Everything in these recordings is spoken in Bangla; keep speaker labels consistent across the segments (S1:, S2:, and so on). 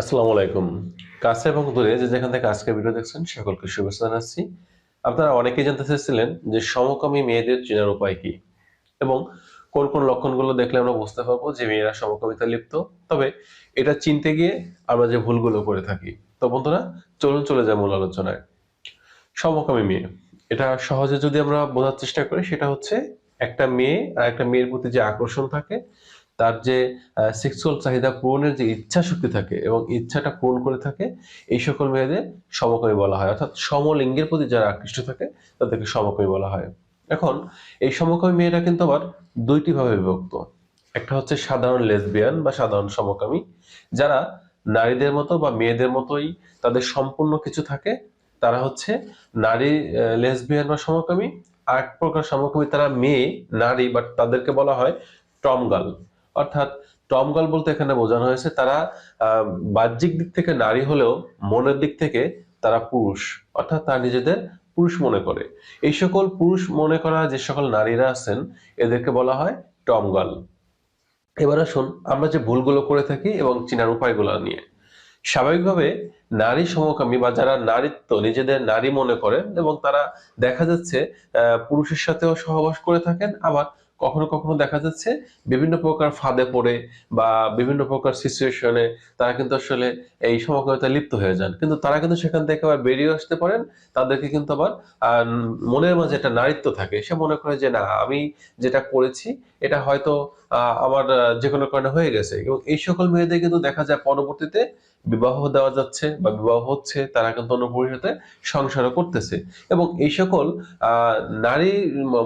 S1: আসসালামু আলাইকুম। কাছে এবং দূরে যে যেখান থেকে আজকে ভিডিও দেখছেন, সকলকে শুভেচ্ছা জানাচ্ছি। আপনারা অনেকেই জানতে চেয়েছিলেন যে সমকামী মেয়েদের চেনার উপায় কি এবং কোন কোন লক্ষণগুলো দেখলে আমরা বুঝতে পারব যে মেয়েরা সমকামিতা লিপ্ত। তবে এটা চিনতে গিয়ে আমরা যে ভুলগুলো করে থাকি। তো বন্ধুরা, চলুন চলে যায় মূল আলোচনায়। সমকামী মেয়ে, এটা সহজে যদি আমরা বোঝার চেষ্টা করি, সেটা হচ্ছে একটা মেয়ে আর একটা মেয়ের প্রতি যে আকর্ষণ থাকে তার যে সেক্সুয়াল চাহিদা পূরণের যে ইচ্ছা শক্তি থাকে এবং ইচ্ছাটা পূরণ করে থাকে, এই সকল মেয়েদের সমকামী বলা হয়। অর্থাৎ সমলিঙ্গের প্রতি যারা আকৃষ্ট থাকে, তাদেরকে সমকামী বলা হয়। এখন, এই সমকামী মেয়েরা কিন্তু আবার দুইটি ভাবে বিভক্ত। একটা হচ্ছে সাধারণ লেসবিয়ান বা সাধারণ সমকামী, যারা নারীদের মতো বা মেয়েদের মতোই তাদের সম্পূর্ণ কিছু থাকে। তারা হচ্ছে নারী লেসবিয়ান বা সমকামী। আর এক প্রকার সমকামী তারা মেয়ে, নারী বাট তাদেরকে বলা হয় টমগাল অর্থাৎ টমগাল বলতে এখানে বোঝানো হয়েছে, তারা বাহ্যিক দিক থেকে নারী হলেও মনের দিক থেকে তারা পুরুষ, অর্থাৎ তারা নিজেদের পুরুষ মনে করে। এই সকল পুরুষ মনে করা যে সকল নারীরা আছেন, এদেরকে বলা হয় টমগাল এবার আসুন আমরা যে ভুলগুলো করে থাকি এবং চিনার উপায়গুলো নিয়ে। স্বাভাবিকভাবে নারী সমকামী বা যারা নারীত্ব, নিজেদের নারী মনে করেন এবং তারা দেখা যাচ্ছে পুরুষের সাথেও সহবাস করে থাকেন, আবার কখনো কখনো দেখা যাচ্ছে বিভিন্ন প্রকার ফাঁদে পড়ে বা বিভিন্ন প্রকার সিচুয়েশনে তারা কিন্তু আসলে এই সমকামিতা লিপ্ত হয়ে যান। কিন্তু তারা কিন্তু সেখান থেকে আবার বেরিয়ে আসতে পারেন। তাদেরকে কিন্তু আবার মনের মাঝে একটা নারীত্ব থাকে। সে মনে করে যে, না, আমি যেটা করেছি এটা হয়তো আমার যে কোনো কারণে হয়ে গেছে। এবং এই সকল মেয়েদের কিন্তু দেখা যায় পরবর্তীতে বিবাহ দেওয়া যাচ্ছে বা বিবাহ হচ্ছে, তারা কিন্তু অন্য পুরুষের সাথে সংসারও করতেছে। এবং এই সকল নারী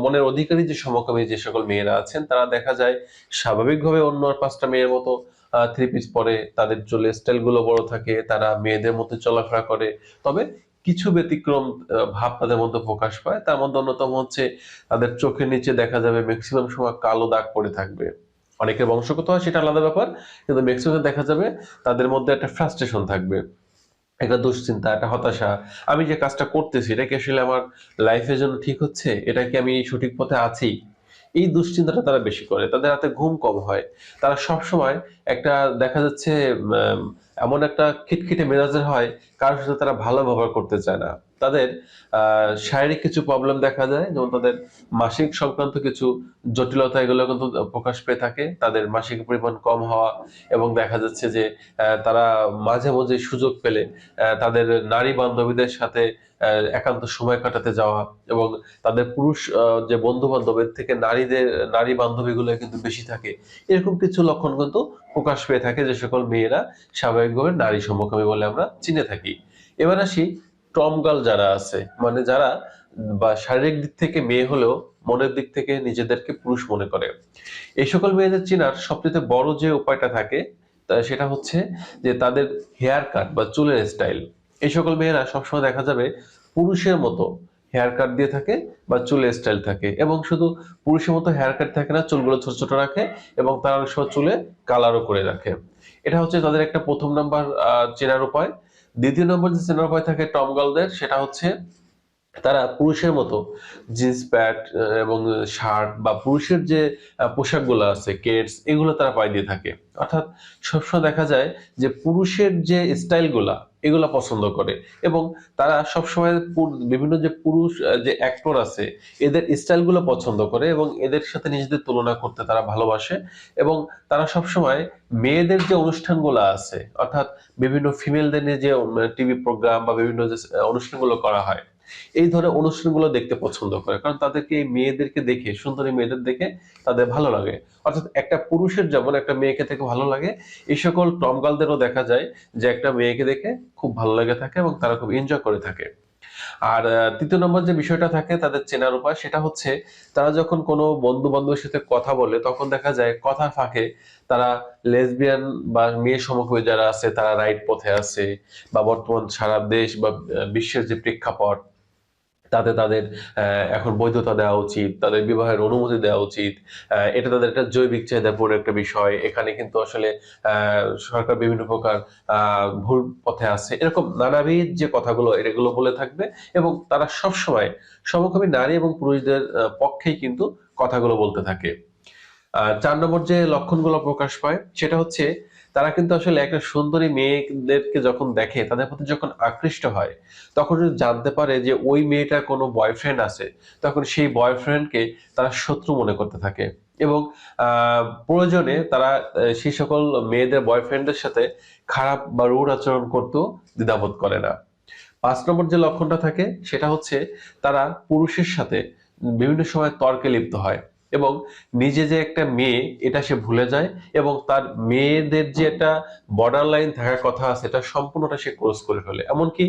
S1: মনের অধিকারী যে সমকামী যে সকল মেয়েরা আছেন, তারা দেখা যায় স্বাভাবিকভাবে অন্য আর পাঁচটা মেয়ের মতো থ্রি পিস পরে তাদের চলে স্টাইলগুলো বড় থাকে, তারা মেয়েদের মতো চলাফেরা করে। তবে কিছু ব্যতিক্রম ভাব তাদের মধ্যে প্রকাশ পায়। তার মধ্যে অন্যতম হচ্ছে তাদের চোখের নিচে দেখা যাবে ম্যাক্সিমাম সময় কালো দাগ পড়ে থাকবে। অনেকের বংশগত হয়, সেটা আলাদা ব্যাপার, কিন্তু ম্যাক্সিমাম দেখা যাবে তাদের মধ্যে একটা ফ্রাস্ট্রেশন থাকবে, একটা দুশ্চিন্তা, একটা হতাশা। আমি যে কাজটা করতেছি, এটা কি আসলে আমার লাইফের জন্য ঠিক হচ্ছে? এটা কি আমি সঠিক পথে আছি? এই দুশ্চিন্তাটা তারা বেশি করে। তাদের হাতে ঘুম কম হয়। তারা সব সময় একটা দেখা যাচ্ছে এমন একটা খিটখিটে মেজাজের হয়, কারোর সাথে তারা ভালো ব্যবহার করতে চায় না। তাদের শারীরিক কিছু প্রবলেম দেখা যায়, যেমন তাদের মাসিক সংক্রান্ত কিছু জটিলতা এগুলো কিন্তু প্রকাশ পেয়ে থাকে। তাদের মাসিক পরিমাণ কম হওয়া এবং দেখা যাচ্ছে যে তারা মাঝে মাঝে সুযোগ পেলে তাদের নারী বান্ধবীদের সাথে একান্ত সময় কাটাতে যাওয়া এবং তাদের পুরুষ যে বন্ধু বান্ধবের থেকে নারীদের, নারী বান্ধবীগুলো কিন্তু বেশি থাকে। এরকম কিছু লক্ষণ কিন্তু প্রকাশ পেয়ে থাকে যে সকল মেয়েরা স্বাভাবিকভাবে নারী সমকামী বলে আমরা চিনে থাকি। এবার আসি টমগাল যারা আছে মানে যারা বা শারীরিক দিক থেকে মেয়ে হলেও মনের দিক থেকে নিজেদেরকে পুরুষ মনে করে। এই সকল মেয়েদের চেনার সবচেয়ে বড় যে উপায়টা থাকে সেটা হচ্ছে যে তাদের হেয়ার কাট বা চুলের স্টাইল এই সকল মেয়েরা সবসময় দেখা যাবে পুরুষের মতো হেয়ার কাট দিয়ে থাকে বা চুলের স্টাইল থাকে এবং শুধু পুরুষের মতো হেয়ার কাট থাকে না, চুলগুলো ছোট ছোট রাখে এবং তারা সময় চুলে কালারও করে রাখে। এটা হচ্ছে তাদের একটা প্রথম নাম্বার চেনার উপায়। দ্বিতীয় নম্বর যে সিনেমা হয়ে থাকে টপ গার্লদের সেটা হচ্ছে তারা পুরুষের মতো জিন্স প্যান্ট এবং শার্ট বা পুরুষের যে পোশাকগুলো আছে কেটস এগুলো তারা পায়ে দিয়ে থাকে। অর্থাৎ সবসময় দেখা যায় যে পুরুষের যে স্টাইলগুলা এগুলা পছন্দ করে। এবং তারা সবসময় বিভিন্ন যে পুরুষ যে অ্যাক্টর আছে, এদের স্টাইলগুলো পছন্দ করে এবং এদের সাথে নিজেদের তুলনা করতে তারা ভালোবাসে এবং তারা সবসময় মেয়েদের যে অনুষ্ঠানগুলো আছে, অর্থাৎ বিভিন্ন ফিমেলদের নিয়ে যে টিভি প্রোগ্রাম বা বিভিন্ন যে অনুষ্ঠানগুলো করা হয় এই ধরনের অনুষ্ঠানগুলো দেখতে পছন্দ করে, কারণ তাদেরকে মেয়েদেরকে দেখে, সুন্দরী মেয়েদের দেখে তাদের ভালো লাগে। অর্থাৎ একটা পুরুষের যেমন একটা মেয়েকে দেখে ভালো লাগে, এই সকল টমগালদেরও দেখা যায় যে একটা মেয়েকে দেখে খুব ভালো লাগে থাকে এবং তারা খুব এনজয় করে থাকে। আর তৃতীয় নম্বর যে বিষয়টা থাকে তাদের চেনার উপায় সেটা হচ্ছে তারা যখন কোনো বন্ধু বান্ধবের সাথে কথা বলে তখন দেখা যায় কথা ফাঁকে তারা লেসবিয়ান বা মেয়ে সমকামী যারা আছে তারা রাইট পথে আছে বা বর্তমান সারা দেশ বা বিশ্বের যে প্রেক্ষাপট তাতে তাদের এখন বৈধতা দেওয়া উচিত, তাদের বিবাহের অনুমতি দেওয়া উচিত এটা তাদের একটা জৈবিক চাহিদাপূর্ণ একটা বিষয়। এখানে কিন্তু আসলে সরকার বিভিন্ন প্রকার ভুল পথে আছে। এরকম নানাবিধ যে কথাগুলো, এগুলো বলে থাকবে এবং তারা সব সময় সমকামী নারী এবং পুরুষদের পক্ষেই কিন্তু কথাগুলো বলতে থাকে। চার নম্বর যে লক্ষণগুলো প্রকাশ পায়, সেটা হচ্ছে তারা কিন্তু আসলে একটা সুন্দরী মেয়েদেরকে যখন দেখে, তাদের প্রতি যখন আকৃষ্ট হয়, তখন যদি জানতে পারে যে ওই মেয়েটার কোনো বয়ফ্রেন্ড আছে, তখন সেই বয়ফ্রেন্ডকে তারা শত্রু মনে করতে থাকে। এবং প্রয়োজনে তারা সেই সকল মেয়েদের বয়ফ্রেন্ডের সাথে খারাপ বা রূঢ় আচরণ করতেও দ্বিধাবোধ করে না। পাঁচ নম্বর যে লক্ষণটা থাকে, সেটা হচ্ছে তারা পুরুষের সাথে বিভিন্ন সময় তর্কে লিপ্ত হয়। এবং নিজে যে একটা মেয়ে, এটা সে ভুলে যায় এবং তার মেয়েদের যে একটা বর্ডার লাইন থাকার কথা আছে এটা সম্পূর্ণটা সে ক্রস করে ফেলে। এমনকি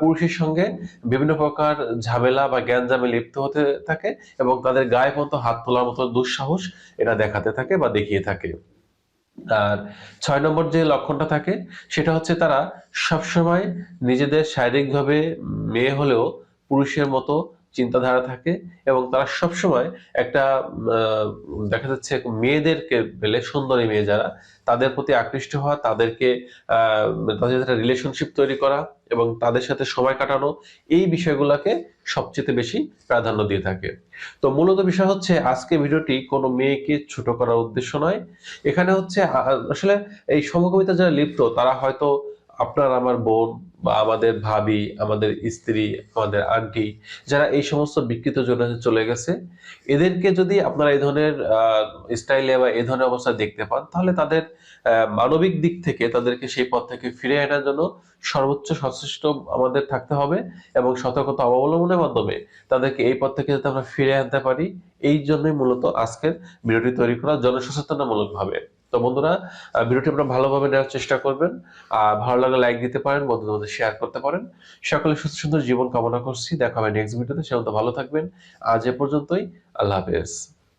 S1: পুরুষের সঙ্গে বিভিন্ন প্রকার ঝামেলা বা জ্ঞানজামে লিপ্ত হতে থাকে এবং তাদের গায়ে পর্যন্ত হাত তোলার মতো দুঃসাহস এটা দেখাতে থাকে বা দেখিয়ে থাকে। আর ছয় নম্বর যে লক্ষণটা থাকে, সেটা হচ্ছে তারা সবসময় নিজেদের শারীরিকভাবে মেয়ে হলেও পুরুষের মতো চিন্তাধারা থাকে এবং তারা সবসময় একটা দেখা যাচ্ছে মেয়েদেরকে পেলে, সুন্দরী মেয়ে যারা, তাদের প্রতি আকৃষ্ট হওয়া, তাদেরকে তাদের সাথে রিলেশনশিপ তৈরি করা এবং তাদের সাথে সময় কাটানো, এই বিষয়গুলোকে সবচেয়ে বেশি প্রাধান্য দিয়ে থাকে। তো মূলত বিষয় হচ্ছে আজকে ভিডিওটি কোনো মেয়েকে ছোট করার উদ্দেশ্য নয়। এখানে হচ্ছে আসলে এই সমকামিতা যারা লিপ্ত, তারা হয়তো আপনার আমার বোন বা আমাদের ভাবি, আমাদের স্ত্রী, আমাদের আন্টি যারা এই সমস্ত বিকৃত জন্য চলে গেছে, এদেরকে যদি আপনারা এই ধরনের স্টাইলে বা এই ধরনের অবস্থা দেখতে পান, তাহলে তাদের মানবিক দিক থেকে তাদেরকে সেই পথ থেকে ফিরে আনার জন্য সর্বোচ্চ সচেষ্ট আমাদের থাকতে হবে এবং সতর্কতা অবলম্বনের মাধ্যমে তাদেরকে এই পথ থেকে যাতে আমরা ফিরে আনতে পারি, এই জন্যই মূলত আজকের ভিডিওটি তৈরি করা জনসচেতনামূলক ভাবে তো বন্ধুরা ভিডিওটি আপনারা ভালোভাবে নেওয়ার চেষ্টা করবেন। আর ভালো লাগলে লাইক দিতে পারেন, বন্ধুদের মধ্যে শেয়ার করতে পারেন। সকলে সুস্থ, সুন্দর জীবন কামনা করছি। দেখা হবে নেক্সট ভিডিওতে সে মতো ভালো থাকবেন। আজ এ পর্যন্তই। আল্লাহ হাফেজ।